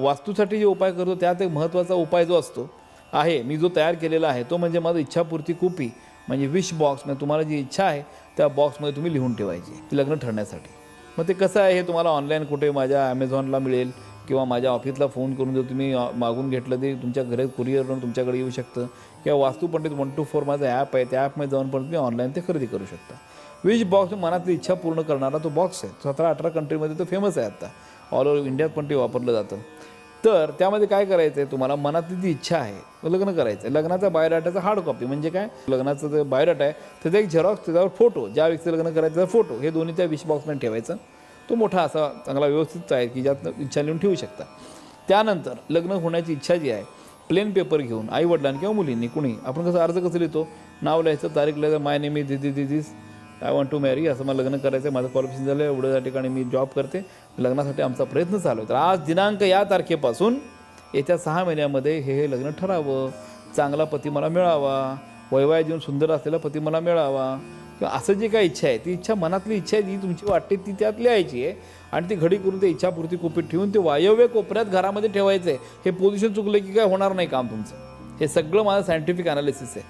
वास्तूसाठी जे उपाय करतो त्यात एक महत्त्वाचा उपाय जो असतो आहे मी जो तयार केलेला आहे तो म्हणजे माझं इच्छापूर्ती कुपी म्हणजे विश बॉक्स म्हणजे तुम्हाला जी इच्छा आहे त्या बॉक्समध्ये तुम्ही लिहून ठेवायची ती लग्न ठरण्यासाठी. मग ते कसं आहे हे तुम्हाला ऑनलाईन कुठे माझ्या ॲमेझॉनला मिळेल किंवा माझ्या ऑफिसला फोन करून जर तुम्ही मागून घेतलं ते तुमच्या घरी कुरिअरवरून तुमच्याकडे येऊ शकतं किंवा Vastu Pandit one two four माझं ॲप आहे त्या ॲपमध्ये जाऊन पण तुम्ही ऑनलाईन ते खरेदी करू शकता. विश बॉक्स मनातली इच्छा पूर्ण करणारा तो बॉक्स आहे सतरा अठरा कंट्रीमध्ये तो फेमस आहे आता. ऑल ओव्हर इंडियात पण ते वापरलं जातं. तर त्यामध्ये काय करायचं आहे तुम्हाला? मनातली जी इच्छा आहे लग्न करायचं आहे लग्नाचा बायोडाटाचा हार्ड कॉपी म्हणजे काय? लग्नाचं जे बायोडाटा आहे त्याचा एक झेरॉक्स त्याच्यावर फोटो ज्या व्यक्तीचं लग्न करायचं त्याचा फोटो हे दोन्ही त्या विश बॉक्समध्ये ठेवायचं. तो मोठा असा चांगला व्यवस्थित आहे की ज्यात इच्छा लिहून ठेवू शकता. त्यानंतर लग्न होण्याची इच्छा जी आहे प्लेन पेपर घेऊन आई वडिलांनी किंवा मुलींनी कुणी आपण कसं अर्ज कसं लिहितो? नाव लिहायचं तारीख लिहायचं माय नेम दिदी दिदीस आय वॉन्ट टू मॅरी असं मला लग्न करायचं आहे माझं क्वालिफिकेशन झालं आहे एवढ्या ठिकाणी मी जॉब करते. लग्नासाठी आमचा प्रयत्न चालू आहे. तर आज दिनांक या तारखेपासून येत्या सहा महिन्यामध्ये हे हे लग्न ठरावं. चांगला पती मला मिळावा. वैवाहिक जीवन सुंदर असलेला पती मला मिळावा. किंवा असं जी काही इच्छा आहे ती इच्छा मनातली इच्छा आहे जी तुमची वाटते ती त्यात लिहायची आहे. आणि ती घडी करून ते इच्छापूर्ती कुपीत ठेवून ते वायव्य कोपऱ्यात घरामध्ये ठेवायचं आहे हे पोझिशन चुकलं की काय होणार नाही काम तुमचं. हे सगळं माझं सायंटिफिक अनालिसिस आहे.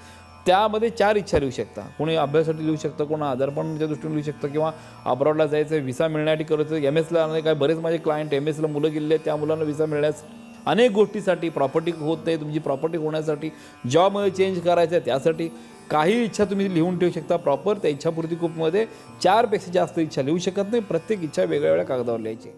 त्यामध्ये चार इच्छा लिहू शकता. कोणी अभ्यासासाठी लिहू शकतं कोण आजारपणाच्या दृष्टीने लिहू शकतं किंवा अब्रॉडला जायचं व्हिसा मिळण्यासाठी करायचं एम एसला काय बरेच माझे क्लायंट एम एसला मुलं गेले आहेत त्या मुलांना व्हिसा मिळण्यास अनेक गोष्टीसाठी प्रॉपर्टी होत नाही तुमची प्रॉपर्टी होण्यासाठी जॉबमध्ये चेंज करायचं आहे त्यासाठी काही इच्छा तुम्ही लिहून ठेवू शकता. प्रॉपर त्या इच्छापूर्ती खूपमध्ये चारपेक्षा जास्त इच्छा लिहू शकत नाही प्रत्येक इच्छा वेगळ्या वेगळ्या कागदावर लिहायची.